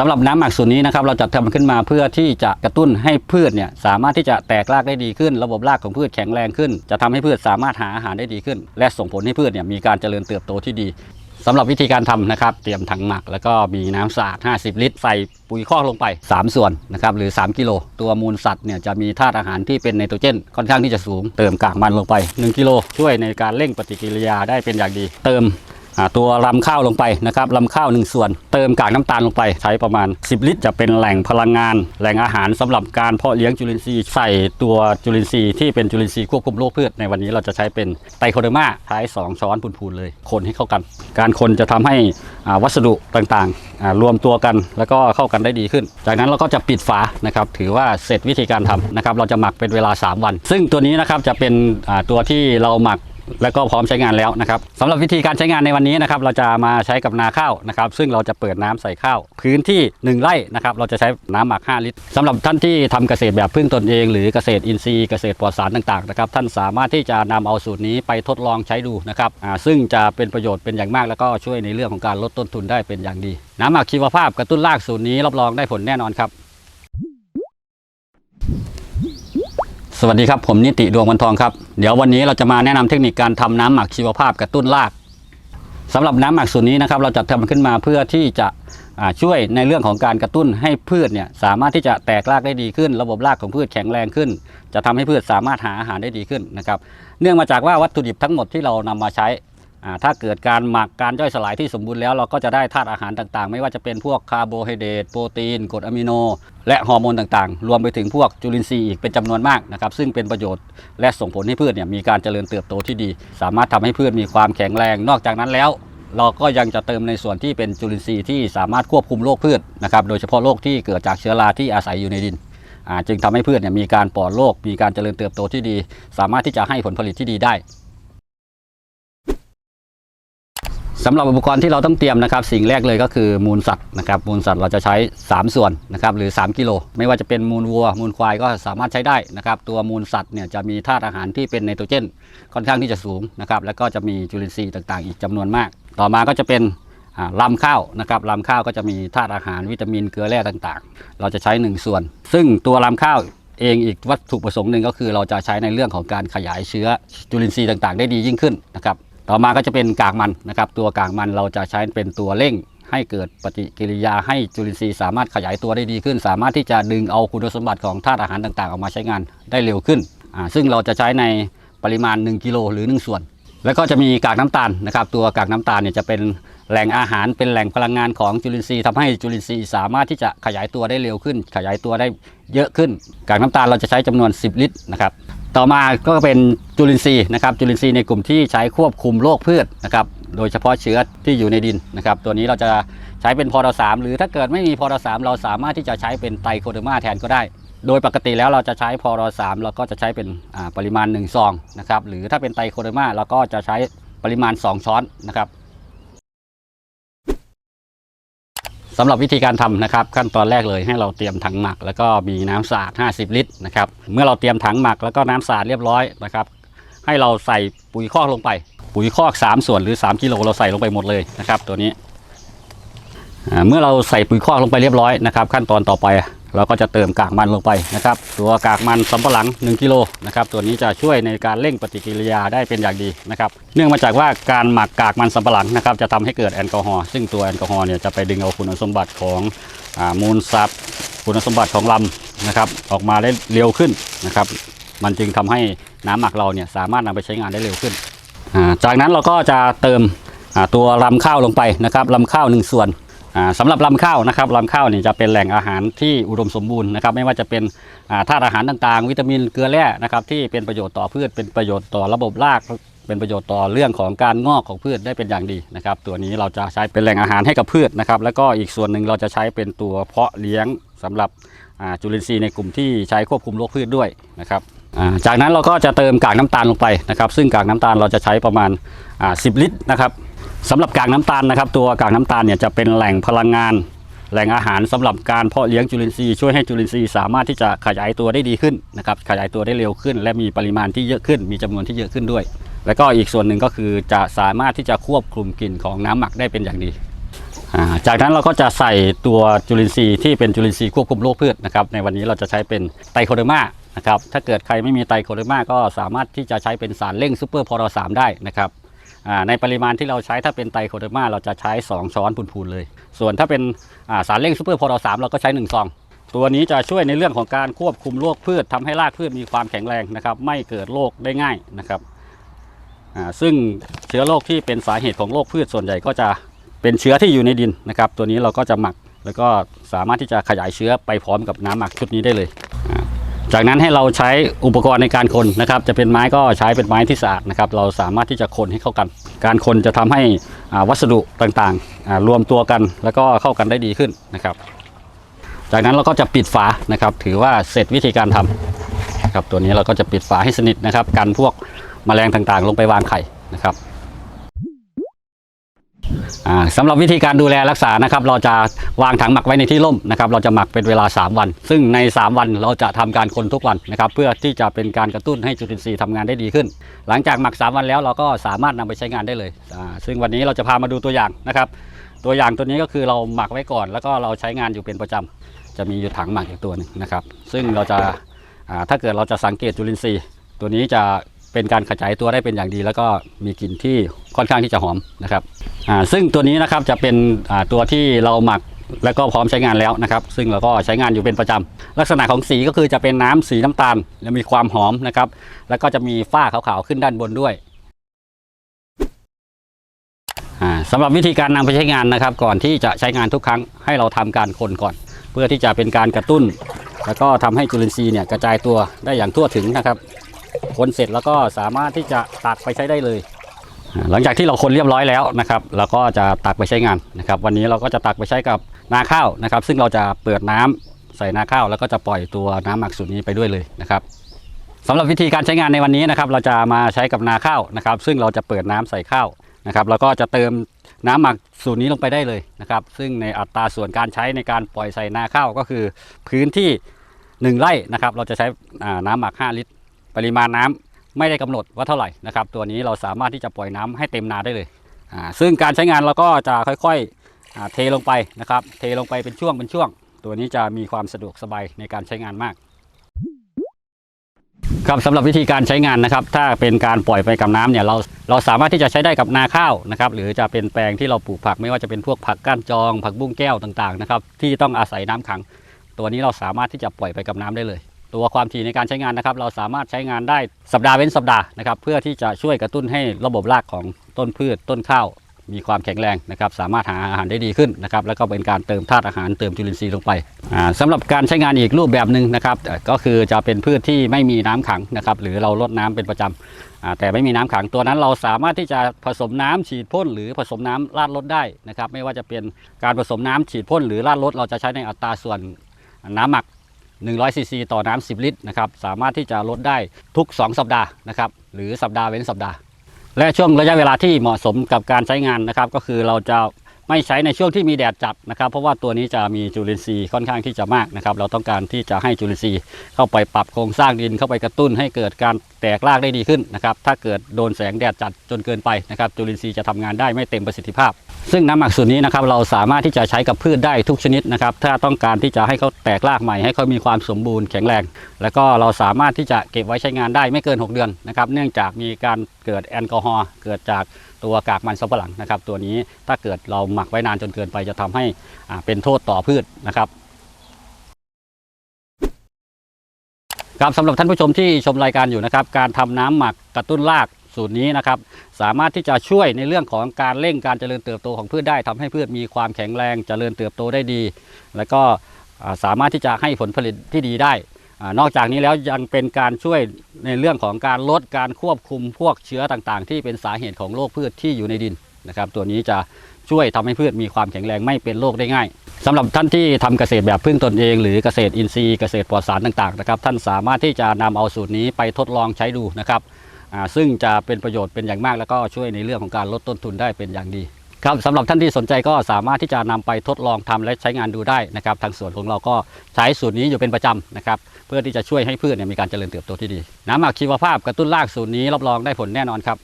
สำหรับน้ำหมักสูตรนี้นะครับเราจัดทำขึ้นมาเพื่อที่จะกระตุ้นให้พืชเนี่ยสามารถที่จะแตกรากได้ดีขึ้น ระบบรากของพืชแข็งแรงขึ้น จะทำให้พืชสามารถหาอาหารได้ดีขึ้น และส่งผลให้พืชเนี่ยมีการเจริญเติบโตที่ดีสำหรับวิธีการทำนะครับ เตรียมถังหมักแล้วก็มีน้ำสะอาด 50 ลิตร ใส่ปุ๋ยคอกลงไป 3 ส่วนนะครับหรือ 3 กิโล ตัวมูลสัตว์เนี่ยจะมีธาตุอาหารที่เป็นไนโตรเจนค่อนข้างที่จะสูง เติมกากมันลงไป 1 กิโลช่วยในการเร่งปฏิกิริยาได้เป็นอย่างดี เติม ตัวลำข้าวลงไปนะครับลำข้าว1ส่วน เติมกากน้ำตาลลงไป ใช้ประมาณ 10 ลิตร จะเป็นแหล่งพลังงาน แหล่งอาหารสำหรับการเพาะเลี้ยงจุลินทรีย์ใส่ตัวจุลินทรีย์ที่เป็นจุลินทรีย์ควบคุมโรคพืชในวันนี้เราจะใช้เป็นไตรโคเดอร์มาใช้2 ช้อนพูนๆเลย คนให้เข้ากัน การคนจะทำให้วัสดุต่างๆ รวมตัวกันแล้วก็เข้ากันได้ดีขึ้น จากนั้นเราก็จะปิดฝานะครับถือว่าเสร็จวิธีการทำนะครับเราจะหมักเป็นเวลา 3 วัน ซึ่งตัวนี้นะครับจะเป็นตัวที่เราหมัก แล้วก็พร้อมใช้งานแล้วนะครับสำหรับวิธีการใช้งานในวันนี้นะครับเราจะมาใช้กับนาข้าวนะครับซึ่งเราจะเปิดน้ำใส่ข้าว พื้นที่ 1 ไร่นะครับเราจะใช้น้ำหมัก 5 ลิตรสำหรับท่านที่ทำเกษตรแบบพึ่งตนเอง หรือเกษตรอินทรีย์เกษตรปลอดสารต่างๆนะครับท่านสามารถที่จะนำเอาสูตรนี้ไปทดลองใช้ดูนะครับซึ่งจะเป็นประโยชน์เป็นอย่างมาก แล้วก็ช่วยในเรื่องของการลดต้นทุนได้เป็นอย่างดี น้ำหมักชีวภาพกระตุ้นรากสูตรนี้รับรองได้ผลแน่นอนครับ สวัสดีครับ ผมนิติดวงวันทองครับ เดี๋ยววันนี้เราจะมาแนะนำเทคนิคการทำน้ำหมักชีวภาพกระตุ้นรากสำหรับน้ำหมักสูตรนี้นะครับ เราจะทำขึ้นมาเพื่อที่จะช่วยในเรื่องของการกระตุ้นให้พืชเนี่ยสามารถที่จะแตกรากได้ดีขึ้น ระบบรากของพืชแข็งแรงขึ้น จะทำให้พืชสามารถหาอาหารได้ดีขึ้นนะครับ เนื่องมาจากว่าวัตถุดิบทั้งหมดที่เรานำมาใช้ ถ้าเกิดการหมักการย่อยสลายที่สมบูรณ์แล้วเราก็จะได้ธาตุอาหารต่างๆ ไม่ว่าจะเป็นพวกคาร์โบไฮเดรตโปรตีนกรดอะมิโน และฮอร์โมนต่างๆ รวมไปถึงพวกจุลินทรีย์อีกเป็นจำนวนมากนะครับซึ่งเป็นประโยชน์และส่งผลให้พืชเนี่ยมีการเจริญเติบโตที่ดี สามารถทำให้พืชมีความแข็งแรง นอกจากนั้นแล้ว เราก็ยังจะเติมในส่วนที่เป็นจุลินทรีย์ที่สามารถควบคุมโรคพืชนะครับโดยเฉพาะโรคที่เกิดจากเชื้อราที่อาศัยอยู่ในดินจึงทำให้พืชเนี่ยมีการปลอดโรคมีการเจริญเติบโตที่ดี สามารถที่จะให้ผลผลิตที่ดีได้ สำหรับอุปกรณ์ที่เราต้องเตรียมนะครับ สิ่งแรกเลยก็คือมูลสัตว์นะครับมูลสัตว์เราจะใช้ 3 ส่วนนะครับหรือ 3 กิโล ไม่ว่าจะเป็นมูลวัว มูลควายก็สามารถใช้ได้นะครับตัวมูลสัตว์เนี่ยจะมีธาตุอาหารที่เป็นไนโตรเจน ค่อนข้างที่จะสูงนะครับแล้วก็จะมีจุลินทรีย์ต่างๆ อีกจำนวนมาก ต่อมาก็จะเป็นลำข้าวนะครับลำข้าวก็จะมีธาตุอาหารวิตามินเกลือแร่ต่างๆ เราจะใช้ 1 ส่วน ซึ่งตัวลำข้าวเองอีกวัตถุประสงค์หนึ่งก็คือเราจะใช้ในเรื่องของการขยายเชื้อจุลินทรีย์ต่างๆ ได้ดียิ่งขึ้นนะครับ ต่อมาก็จะเป็นกากมันนะครับ ตัวกากมันเราจะใช้เป็นตัวเร่ง ให้เกิดปฏิกิริยาให้จุลินทรีย์สามารถขยายตัวได้ดีขึ้น สามารถที่จะดึงเอาคุณสมบัติของธาตุอาหารต่างๆ ออกมาใช้งานได้เร็วขึ้น ซึ่งเราจะใช้ในปริมาณ 1 กิโลหรือ 1 ส่วน แล้วก็จะมีกากน้ำตาลนะครับ ตัวกากน้ำตาลเนี่ยจะเป็นแหล่งอาหารเป็นแหล่งพลังงานของจุลินทรีย์ทำให้จุลินทรีย์สามารถที่จะขยายตัวได้เร็วขึ้น ขยายตัวได้เยอะขึ้น กากน้ำตาลเราจะใช้จำนวน 10 ลิตรนะครับ ต่อมาก็เป็นจุลินทรีย์นะครับจุลินทรีย์ในกลุ่มที่ใช้ควบคุมโรคพืชนะครับโดยเฉพาะเชื้อที่อยู่ในดินนะครับตัวนี้เราจะใช้เป็นพอดสามหรือถ้าเกิดไม่มีพอดสามเราสามารถที่จะใช้เป็นไตรโคเดอร์มาแทนก็ได้ โดยปกติแล้วเราจะใช้พอดสามเราก็จะใช้เป็นปริมาณ1ซองนะครับหรือถ้าเป็นไตรโคเดอร์มาเราก็จะใช้ปริมาณ 2 ช้อนนะครับ สำหรับวิธีการทำนะครับ ขั้นตอนแรกเลยให้เราเตรียมถังหมัก แล้วก็มีน้ำสะอาด 50 ลิตรนะครับเมื่อเราเตรียมถังหมักแล้วก็น้ำสะอาดเรียบร้อยนะครับ ให้เราใส่ปุ๋ยคอกลงไป ปุ๋ยคอก 3 ส่วนหรือ 3กิโลเราใส่ลงไปหมดเลยนะครับ ตัวนี้เมื่อเราใส่ปุ๋ยคอกลงไปเรียบร้อยนะครับ ขั้นตอนต่อไป เราก็จะเติมกากมันลงไปนะครับ ตัวกากมันสำปะหลัง 1กิโลนะครับตัวนี้จะช่วยในการเร่งปฏิกิริยาได้เป็นอย่างดีนะครับ เนื่องมาจากว่าการหมักกากมันสำปะหลังนะครับจะทำให้เกิดแอลกอฮอล์ซึ่งตัวแอลกอฮอล์เนี่ยจะไปดึงเอาคุณสมบัติของอมูลสัตว์คุณสมบัติของลำนะครับออกมาได้เร็วขึ้นนะครับ มันจึงทำให้น้ำหมักเราเนี่ยสามารถนำไปใช้งานได้เร็วขึ้น จากนั้นเราก็จะเติมตัวลำข้าวลงไปนะครับลำข้าวหนึ่งส่วน สำหรับลำข้าวนะครับลำข้าวเนี่ยจะเป็นแหล่งอาหารที่อุดมสมบูรณ์นะครับไม่ว่าจะเป็นธาตุอาหารต่างๆ วิตามินเกลือแร่นะครับที่เป็นประโยชน์ต่อพืช เป็นประโยชน์ต่อระบบราก เป็นประโยชน์ต่อเรื่องของการงอกของพืชได้เป็นอย่างดีนะครับตัวนี้เราจะใช้เป็นแหล่งอาหารให้กับพืชนะครับแล้วก็อีกส่วนหนึ่งเราจะใช้เป็นตัวเพาะเลี้ยงสำหรับจุลินทรีย์ในกลุ่มที่ใช้ควบคุมโรคพืชด้วยนะครับจากนั้นเราก็จะเติมกากน้ำตาลลงไปนะครับ ซึ่งกากน้ำตาลเราจะใช้ประมาณ 10 ลิตรนะครับ สำหรับกากน้ำตาลนะครับ ตัวกากน้ำตาลเนี่ยจะเป็นแหล่งพลังงาน แหล่งอาหารสำหรับการเพาะเลี้ยงจุลินทรีย์ช่วยให้จุลินทรีย์สามารถที่จะขยายตัวได้ดีขึ้นนะครับขยายตัวได้เร็วขึ้น และมีปริมาณที่เยอะขึ้น มีจำนวนที่เยอะขึ้นด้วย แล้วก็อีกส่วนหนึ่งก็คือจะสามารถที่จะควบคุมกลิ่นของน้ำหมักได้เป็นอย่างดีจากนั้นเราก็จะใส่ตัวจุลินทรีย์ที่เป็นจุลินทรีย์ควบคุมโรคพืชนะครับในวันนี้เราจะใช้เป็นไตรโคเดอร์มานะครับถ้าเกิดใครไม่มีไตรโคเดอร์มาก็สามารถที่จะใช้เป็นสารเร่งซูเปอร์พอรสามได้นะครับ ในปริมาณที่เราใช้ถ้าเป็นไตรโคเดอร์มาเราจะใช้ 2 ช้อนพูนๆเลย ส่วนถ้าเป็นาสารเร่งซูเปอร์พอรสามเราก็ใช้1ซองตัวนี้จะช่วยในเรื่องของการควบคุมโรคพืชทำให้รากพืชมีความแข็งแรงนะครับ ไม่เกิดโรคได้ง่ายนะครับซึ่งเชื้อโรคที่เป็นสาเหตุของโรคพืชส่วนใหญ่ก็จะเป็นเชื้อที่อยู่ในดินนะครับ ตัวนี้เราก็จะหมักแล้วก็สามารถที่จะขยายเชื้อไปพร้อมกับน้ำหมักชุดนี้ได้เลย จากนั้นให้เราใช้อุปกรณ์ในการคนนะครับ จะเป็นไม้ก็ใช้เป็นไม้ที่สะอาดนะครับ เราสามารถที่จะคนให้เข้ากัน การคนจะทำให้วัสดุต่างๆ รวมตัวกันแล้วก็เข้ากันได้ดีขึ้นนะครับ จากนั้นเราก็จะปิดฝานะครับ ถือว่าเสร็จวิธีการทำนะครับตัวนี้เราก็จะปิดฝาให้สนิทนะครับกันพวกแมลงต่างๆ ลงไปวางไข่นะครับ สำหรับวิธีการดูแลรักษานะครับ เราจะวางถังหมักไว้ในที่ร่มนะครับ เราจะหมักเป็นเวลา 3 วัน ซึ่งใน 3 วันเราจะทำการคนทุกวันนะครับ เพื่อที่จะเป็นการกระตุ้นให้จุลินทรีย์ทำงานได้ดีขึ้น หลังจากหมัก 3 วันแล้วเราก็สามารถนำไปใช้งานได้เลย ซึ่งวันนี้เราจะพามาดูตัวอย่างนะครับ ตัวอย่างตัวนี้ก็คือเราหมักไว้ก่อน แล้วก็เราใช้งานอยู่เป็นประจำจะมีอยู่ถังหมักอีกตัวหนึงนะครับ ซึ่งเราจะถ้าเกิดเราจะสังเกตจุลินทรีย์ ตัวนี้จะ เป็นการขยายตัวได้เป็นอย่างดี แล้วก็มีกลิ่นที่ค่อนข้างที่จะหอมนะครับซึ่งตัวนี้นะครับจะเป็นตัวที่เราหมักแล้วก็พร้อมใช้งานแล้วนะครับ ซึ่งเราก็ใช้งานอยู่เป็นประจำลักษณะของสีก็คือจะเป็นน้ำสีน้ำตาลและมีความหอมนะครับ แล้วก็จะมีฝ้าขาวๆขึ้นด้านบนด้วยอ่าสำหรับวิธีการนำไปใช้งานนะครับ ก่อนที่จะใช้งานทุกครั้งให้เราทำการคนก่อน เพื่อที่จะเป็นการกระตุ้น แล้วก็ทำให้จุลินทรีย์เนี่ยกระจายตัวได้อย่างทั่วถึงนะครับ คนเสร็จแล้วก็สามารถที่จะตักไปใช้ได้เลย หลังจากที่เราคนเรียบร้อยแล้วนะครับเราก็จะตักไปใช้งานนะครับ วันนี้เราก็จะตักไปใช้กับนาข้าวนะครับ ซึ่งเราจะเปิดน้ำใส่นาข้าว แล้วก็จะปล่อยตัวน้ำหมักสูตรนี้ไปด้วยเลยนะครับสำหรับวิธีการใช้งานในวันนี้นะครับ เราจะมาใช้กับนาข้าวนะครับ ซึ่งเราจะเปิดน้ำใส่ข้าวนะครับ แล้วก็จะเติมน้ำหมักสูตรนี้ลงไปได้เลยนะครับ ซึ่งในอัตราส่วนการใช้ในการปล่อยใส่นาข้าวก็คือพื้นที่ 1 ไร่นะครับ เราจะใช้น้ำหมัก 5 ลิตร ปริมาณน้ำไม่ได้กำหนดว่าเท่าไหร่นะครับ ตัวนี้เราสามารถที่จะปล่อยน้ำให้เต็มนาได้เลยอ่าซึ่งการใช้งานเราก็จะค่อยๆเทลงไปนะครับ เทลงไปเป็นช่วงเป็นช่วง ตัวนี้จะมีความสะดวกสบายในการใช้งานมากครับสำหรับวิธีการใช้งานนะครับ ถ้าเป็นการปล่อยไปกับน้ำเนี่ยเราเราสามารถที่จะใช้ได้กับนาข้าวนะครับหรือจะเป็นแปลงที่เราปลูกผักไม่ว่าจะเป็นพวกผักก้านจอง ผักบุ้งแก้วต่างๆนะครับที่ต้องอาศัยน้ำขัง ตัวนี้เราสามารถที่จะปล่อยไปกับน้ำได้เลย ตัวความถี่ในการใช้งานนะครับ เราสามารถใช้งานได้สัปดาห์เว้นสัปดาห์นะครับ เพื่อที่จะช่วยกระตุ้นให้ระบบรากของต้นพืชต้นข้าว มีความแข็งแรงนะครับ สามารถหาอาหารได้ดีขึ้นนะครับ แล้วก็เป็นการเติมธาตุอาหารเติมจุลินทรีย์ลงไปอ่าสำหรับการใช้งานอีกรูปแบบหนึ่งนะครับ ก็คือจะเป็นพืชที่ไม่มีน้ำขังนะครับ หรือเราลดน้ำเป็นประจำอ่าแต่ไม่มีน้ำขังตัวนั้นเราสามารถที่จะผสมน้ำฉีดพ่นหรือผสมน้ำราดรดได้นะครับ ไม่ว่าจะเป็นการผสมน้ำฉีดพ่นหรือราดรดเราจะใช้ในอัตราส่วนน้ำหมัก 100ซีซีต่อน้ำ10 ลิตรนะครับสามารถที่จะลดได้ทุก 2 สัปดาห์นะครับหรือสัปดาห์เว้นสัปดาห์ และช่วงระยะเวลาที่เหมาะสมกับการใช้งานนะครับก็คือเราจะ ไม่ใช้ในช่วงที่มีแดดจัดนะครับเพราะว่าตัวนี้จะมีจุลินทรีย์ค่อนข้างที่จะมากนะครับเราต้องการที่จะให้จุลินทรีย์เข้าไปปรับโครงสร้างดินเข้าไปกระตุ้นให้เกิดการแตกรากได้ดีขึ้นนะครับถ้าเกิดโดนแสงแดดจัดจนเกินไปนะครับจุลินทรีย์จะทำงานได้ไม่เต็มประสิทธิภาพ ซึ่งน้ำหมักสูตรนี้นะครับเราสามารถที่จะใช้กับพืชได้ทุกชนิดนะครับถ้าต้องการที่จะให้เขาแตกรากใหม่ให้เขามีความสมบูรณ์แข็งแรง แล้วก็เราสามารถที่จะเก็บไว้ใช้งานได้ไม่เกิน 6 เดือนนะครับเนื่องจากมีการเกิดแอลกอฮอล์เกิดจาก ตัวกากมันสำปะหลังนะครับ ตัวนี้ถ้าเกิดเราหมักไว้นานจนเกินไปจะทำให้อ่าเป็นโทษต่อพืชนะครับครับสำหรับท่านผู้ชมที่ชมรายการอยู่นะครับ การทำน้ำหมักกระตุ้นรากสูตรนี้นะครับ สามารถที่จะช่วยในเรื่องของการเร่งการเจริญเติบโตของพืชได้ทำให้พืชมีความแข็งแรงเจริญเติบโตได้ดี แล้วก็สามารถที่จะให้ผลผลิตที่ดีได้ นอกจากนี้แล้วยังเป็นการช่วยในเรื่องของการลดการควบคุมพวกเชื้อต่างๆ ที่เป็นสาเหตุของโรคพืชที่อยู่ในดินนะครับ ตัวนี้จะช่วยทำให้พืชมีความแข็งแรงไม่เป็นโรคได้ง่ายสำหรับท่านที่ทำเกษตรแบบพึ่งตนเอง หรือเกษตรอินทรีย์เกษตรปลอดสารต่างๆนะครับท่านสามารถที่จะนำเอาสูตรนี้ไปทดลองใช้ดูนะครับซึ่งจะเป็นประโยชน์เป็นอย่างมาก แล้วก็ช่วยในเรื่องของการลดต้นทุนได้เป็นอย่างดี ครับสำหรับท่านที่สนใจก็สามารถที่จะนำไปทดลองทำและใช้งานดูได้นะครับ ทางสวนของเราก็ใช้สูตรนี้อยู่เป็นประจำนะครับเพื่อที่จะช่วยให้พืชเนี่ยมีการเจริญเติบโตที่ดี น้ำหมักชีวภาพกระตุ้นรากสูตรนี้รับรองได้ผลแน่นอนครับ